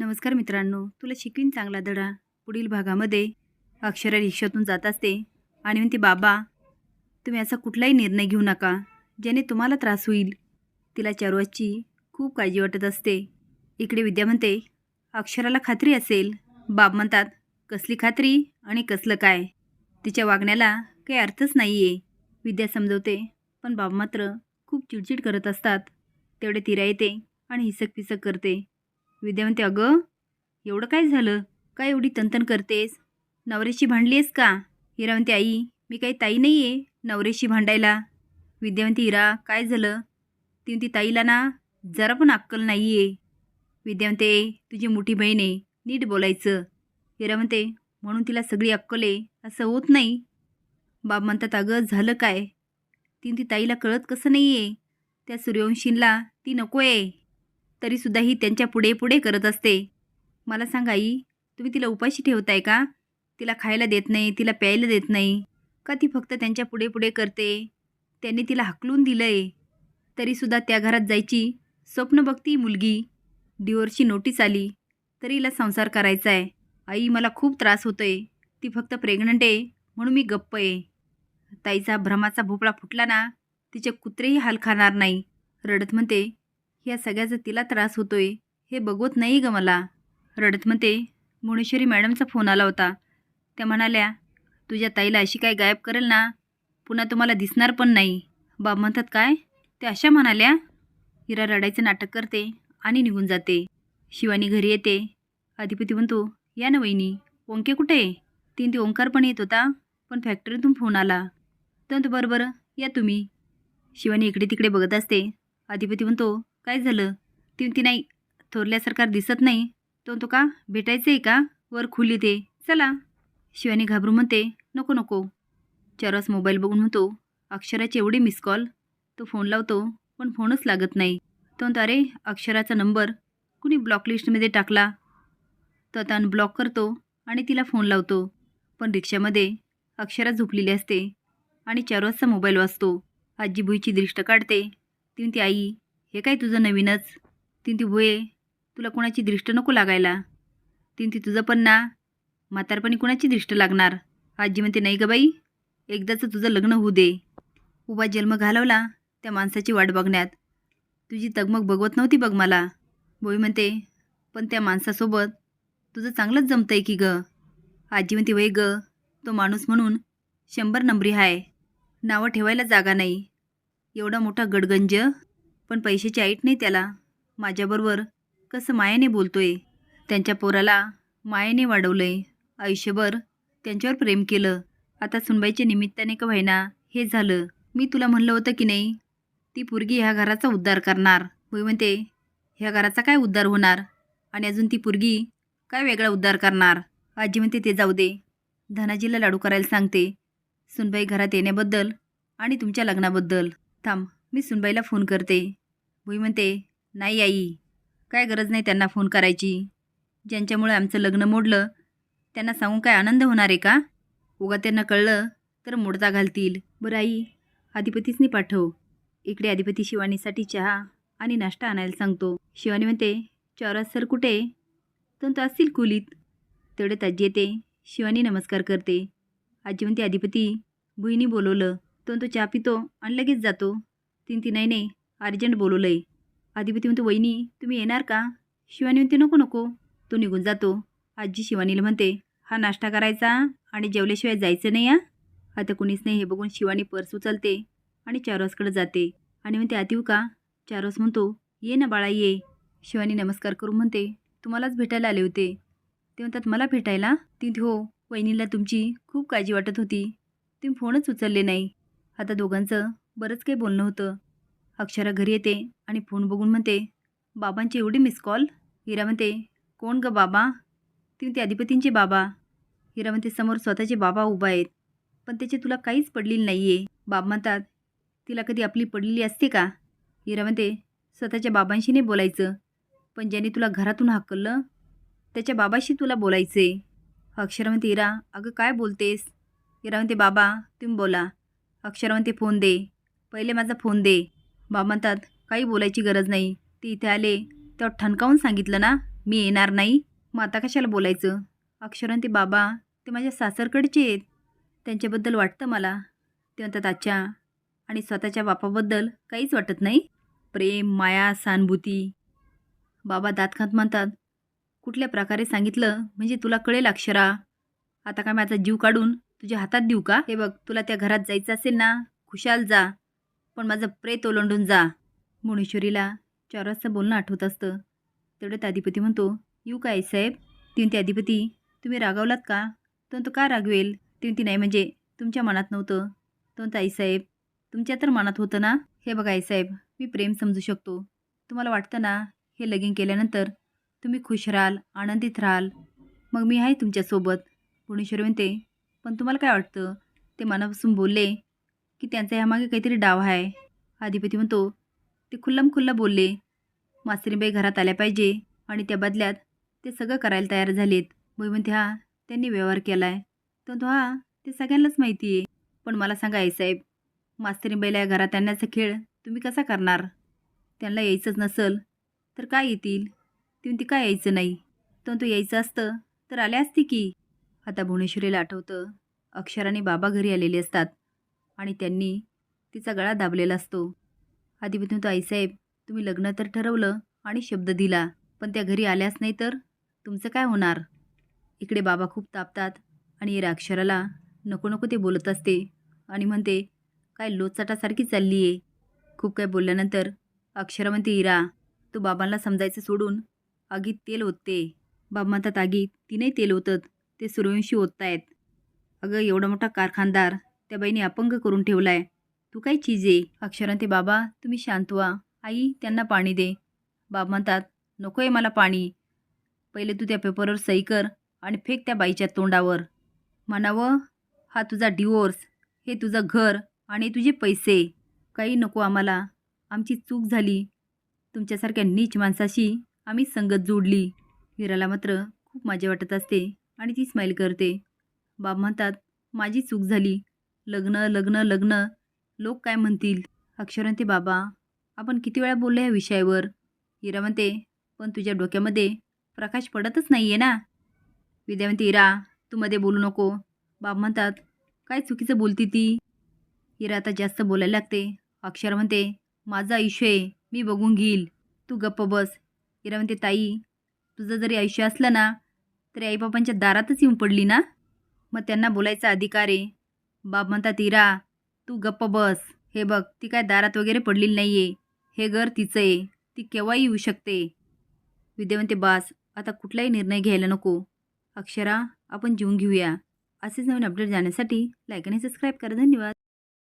नमस्कार मित्रांनो तुला शिकवीन चांगला धडा. पुढील भागामध्ये अक्षरा रिक्षातून जात असते आणि म्हणते बाबा तुम्ही असा कुठलाही निर्णय घेऊ नका ज्याने तुम्हाला त्रास होईल. तिला चारुआची खूप काळजी वाटत असते. इकडे विद्या म्हणते अक्षराला खात्री असेल. बाब म्हणतात कसली खात्री आणि कसलं काय? तिच्या वागण्याला काही अर्थच नाही आहे विद्या समजवते पण बाब मात्र खूप चिडचिड करत असतात. तेवढे तिरा येते आणि हिसक पिसक करते. विद्या म्हणते अगं एवढं काय झालं? काय एवढी तंतन करतेस? नवऱ्याशी भांडली आहेस का? हिरा म्हणते आई मी काही ताई नाही आहे नवऱ्याशी भांडायला. विद्या म्हणते हिरा काय झालं? ती म्हणते ताईला ना जरा पण अक्कल नाही आहे विद्या म्हणते तुझी मोठी बहीण आहे नीट बोलायचं. हिरा म्हणते म्हणून तिला सगळी अक्कल आहे असं होत नाही. बाब म्हणतात अगं झालं काय? ती ती ताईला कळत कसं नाही आहे त्या सूर्यवंशींला ती नको आहे तरीसुद्धा ही त्यांच्या पुढे पुढे करत असते. मला सांग आई तुम्ही तिला उपाशी ठेवताय का? तिला खायला देत नाही तिला प्यायला देत नाही. का ती फक्त त्यांच्या पुढे पुढे करते? त्यांनी तिला हकलून दिलं आहे तरीसुद्धा त्या घरात जायची स्वप्न बघती मुलगी. डिवोर्सची नोटीस आली. तरी हिला संसार करायचा आहे आई मला खूप त्रास होतो आहे ती फक्त प्रेग्नंट आहे म्हणून मी गप्प आहे. ताईचा भ्रमाचा भोपळा फुटला ना तिचे कुत्रेही हाल खाणार नाही. रडत म्हणते या सगळ्याचा तिला त्रास होतोय. हे बघवत नाही ग मला. रडत म्हणते मुणेश्वरी मॅडमचा फोन आला होता. त्या म्हणाल्या तुझ्या ताईला अशी काय गायब करेल ना? पुन्हा तुम्हाला दिसणार पण नाही. बाब म्हणतात काय? ते अशा म्हणाल्या हिरा रडायचं नाटक करते आणि निघून जाते. शिवानी घरी येते. अधिपती म्हणतो या ना वहिनी ओंके कुठे आहे? तीन ते ओंकार पण येत होता पण फॅक्टरीतून फोन आला. तर बरं बरं या तुम्ही. शिवानी इकडे तिकडे बघत असते. अधिपती म्हणतो काय झालं? ती ती नाही थोरल्यासारखा दिसत नाही. तो तो का? भेटायचं आहे का? वर खुली ते. चला. शिवानी घाबरून म्हणते नको नको. चरस मोबाईल बघून म्हणतो अक्षराचे एवढे मिस कॉल तो फोन लावतो पण फोनच लागत नाही. तो म्हणतो अरे अक्षराचा नंबर कुणी ब्लॉक लिस्टमध्ये टाकला? तो आता अनब्लॉक करतो आणि तिला फोन लावतो. पण रिक्षामध्ये अक्षरा झोपलेली असते आणि चार वाजता मोबाईल वाजतो. आजी भुईची दृष्ट काढते. ती म्हणते आई हे काय तुझं नवीनच? ती ती भुये तुला कोणाची दृष्ट नको लागायला. तीन ती तुझं पण ना. म्हातारपणी कोणाची दृष्ट लागणार? आजी म्हणते नाही गं बाई एकदाचं तुझं लग्न होऊ दे. उभा जन्म घालवला त्या माणसाची वाट बघण्यात. तुझी तगमग बघवत नव्हती बघ मला. भोई म्हणते पण त्या माणसासोबत तुझं चांगलंच जमतंय की ग? आजी म्हणते वय ग तो माणूस म्हणून शंभर नंबरी हाय. नावं ठेवायला जागा नाही. एवढा मोठा गडगंज पण पैशाची ऐट नाही त्याला. माझ्याबरोबर कसं मायाने बोलतो आहे त्यांच्या पोराला मायाने वाढवलं आहे आयुष्यभर त्यांच्यावर प्रेम केलं. आता सुनबाईच्या निमित्ताने का व्हायना हे झालं. मी तुला म्हणलं होतं की नाही ती पोरगी ह्या घराचा उद्धार करणार. होय म्हणते ह्या घराचा काय उद्धार होणार? आणि अजून ती पोरगी काय वेगळा उद्धार करणार? आजी म्हणते ते जाऊ दे. धनाजीला लाडू करायला सांगते. सुनबाई घरात येण्याबद्दल आणि तुमच्या लग्नाबद्दल. थांब. मी सुनबाईला फोन करते. भुई म्हणते नाही आई काय गरज नाही त्यांना फोन करायची. ज्यांच्यामुळे आमचं लग्न मोडलं त्यांना सांगून काय आनंद होणार आहे का? उगा त्यांना कळलं तर मोडता घालतील. बरं आई अधिपतीचनी पाठव. इकडे अधिपती शिवानीसाठी चहा आणि नाश्ता आणायला सांगतो. शिवानी म्हणते चौरास सर कुठे? तर तो असतील कुलीत तेवढे आजी येते. शिवानी नमस्कार करते. आजी म्हणते अधिपती भुईनी बोलवलं. तो तो चहा पितो आणि लगेच जातो. तीन ती नाही नाही अर्जंट बोलवलं आहे आदिपती म्हणतो वहिनी तुम्ही येणार का? शिवानी म्हणते नको नको. तो निघून जातो. आजी शिवानीला म्हणते हा नाश्ता करायचा आणि जेवल्याशिवाय जायचं नाही या आता कुणीच नाही. हे बघून शिवानी पर्स उचलते आणि चारोसकडे जाते. आणि म्हणते आतीव का? चारोस म्हणतो ये ना बाळा ये. शिवानी नमस्कार करून म्हणते तुम्हालाच भेटायला आले होते. ते म्हणतात मला भेटायला? ती हो वहिनीला तुमची खूप काळजी वाटत होती. तुम्ही फोनच उचलले नाही. आता दोघांचं बरंच काही बोलणं होतं. अक्षरा घरी येते आणि फोन बघून म्हणते बाबांची एवढी मिस कॉल हिरा म्हणते कोण ग बाबा? ती म्हणते अधिपतींचे बाबा. हिरा म्हणते समोर स्वतःचे बाबा उभा आहेत पण त्याची तुला काहीच पडलेली नाही आहे बाब म्हणतात तिला कधी आपली पडलेली असते का? हिरा म्हणते स्वतःच्या बाबांशी नाही बोलायचं पण ज्याने तुला घरातून हाकललं त्याच्या बाबाशी तुला बोलायचे. अक्षरा म्हणते हिरा अगं काय बोलतेस? हिरा म्हणते बाबा तुम्ही बोला. अक्षरा म्हणते फोन दे. पहिले माझा फोन दे. बा म्हणतात काही बोलायची गरज नाही. ते इथे आले. तेव्हा ठणकावून सांगितलं ना मी येणार नाही. मग आता कशाला बोलायचं? अक्षरान ते बाबा ते माझ्या सासरकडचे आहेत. त्यांच्याबद्दल वाटतं मला. ते म्हणतात अच्छा. आणि स्वतःच्या बापाबद्दल काहीच वाटत नाही. प्रेम माया सहानुभूती. बाबा दातखात म्हणतात कुठल्या प्रकारे सांगितलं? म्हणजे तुला कळेल अक्षरा. आता काय माझा जीव काढून तुझ्या हातात देऊ का? हे बघ तुला त्या घरात जायचं असेल ना खुशाल जा. पण माझं प्रेत ओलांडून जा. भुवनेश्वरीला चार वाजता बोलणं आठवत असतं. तेवढ्यात अधिपती म्हणतो येऊ काय साहेब ती ते अधिपती तुम्ही रागावलात का? तो म्हणतो का रागवेल? ती नाही म्हणजे तुमच्या मनात नव्हतं. तो म्हणतो आईसाहेब तुमच्या तर मनात होतं ना? हे बघा आईसाहेब मी प्रेम समजू शकतो. तुम्हाला वाटतं ना हे लगीन केल्यानंतर तुम्ही खुश राहाल आनंदित राहाल? मग मी आहे तुमच्यासोबत. पुणेश्वर म्हणते पण तुम्हाला काय वाटतं? ते मनापासून बोलले की त्यांचा यामागे काहीतरी डाव आहे. अधिपती म्हणतो ते खुल्लम खुल्ला बोलले मास्तरीबाई घरात आल्या पाहिजे आणि त्या बदल्यात ते सगळं करायला तयार झालेत. बोई म्हणते हा त्यांनी व्यवहार केला आहे तर तो हा ते सगळ्यांनाच माहिती आहे. पण मला सांगा आई साहेब मास्तरीबाईला या घरात आणण्याचा खेळ तुम्ही कसा करणार? त्यांना यायचंच नसल तर काय येतील? तिथे काय यायचं नाही. तर यायचं असतं तर आले असते की? आता भुवनेश्वरीला आठवतं अक्षराने बाबा घरी आलेले असतात. आणि त्यांनी तिचा गळा दाबलेला असतो. अधिपती तो आईसाहेब तुम्ही लग्न तर ठरवलं आणि शब्द दिला पण त्या घरी आल्याच नाही तर तुमचं काय होणार? इकडे बाबा खूप तापतात आणि या अक्षराला नको नको ते बोलत असते आणि म्हणते काय लोचाटासारखी चालली आहे खूप काय बोलल्यानंतर अक्षरा म्हणते इरा तू बाबांना समजायचं सोडून आगीत तेल ओतते. बाबा म्हणतात आगीत तिनही तेल ओतत ते सूर्यवंशी ओततायत. अगं एवढा मोठा कारखानदार त्या बाईने अपंग करून ठेवलाय. तू काय चीज आहे अक्षरांते बाबा तुम्ही शांत व्हा. आई त्यांना पाणी दे. बाब म्हणतात नको आहे मला पाणी. पहिले तू त्या पेपरवर सही कर आणि फेक त्या बाईच्या तोंडावर. म्हणावं हा तुझा डिवोर्स हे तुझं घर आणि तुझे पैसे. काही नको आम्हाला. आमची चूक झाली. तुमच्यासारख्या नीच माणसाशी आम्ही संगत जोडली हिराला मात्र खूप मजा वाटत असते आणि ती स्माईल करते. बाब म्हणतात माझी चूक झाली. लग्न लग्न लग्न. लोक काय म्हणतील? अक्षरांते बाबा आपण किती वेळा बोललो या विषयावर? हिरा म्हणते पण तुझ्या डोक्यामध्ये प्रकाश पडतच नाही आहे ना विद्यावंती हिरा तू मध्ये बोलू नको. बाब म्हणतात काय चुकीचं बोलती ती? हिरा आता जास्त बोलायला लागते. अक्षर म्हणते माझं आयुष्य आहे मी बघून घेईल. तू गप्प बस. हिरा म्हणते ताई तुझं जरी आयुष्य असलं ना तरी आईबापांच्या दारातच येऊन पडली ना? मग त्यांना बोलायचा अधिकार आहे. बाब म्हणतात इरा तू गप्प बस. हे बघ ती काय दारात वगैरे पडलेली नाही आहे हे घर तिचं आहे. ती केव्हाही येऊ शकते. विद्या म्हणते बास आता कुठलाही निर्णय घ्यायला नको. अक्षरा आपण जीवन घेऊया. असेच नवीन अपडेट जाण्यासाठी लाईक आणि सबस्क्राईब करा. धन्यवाद.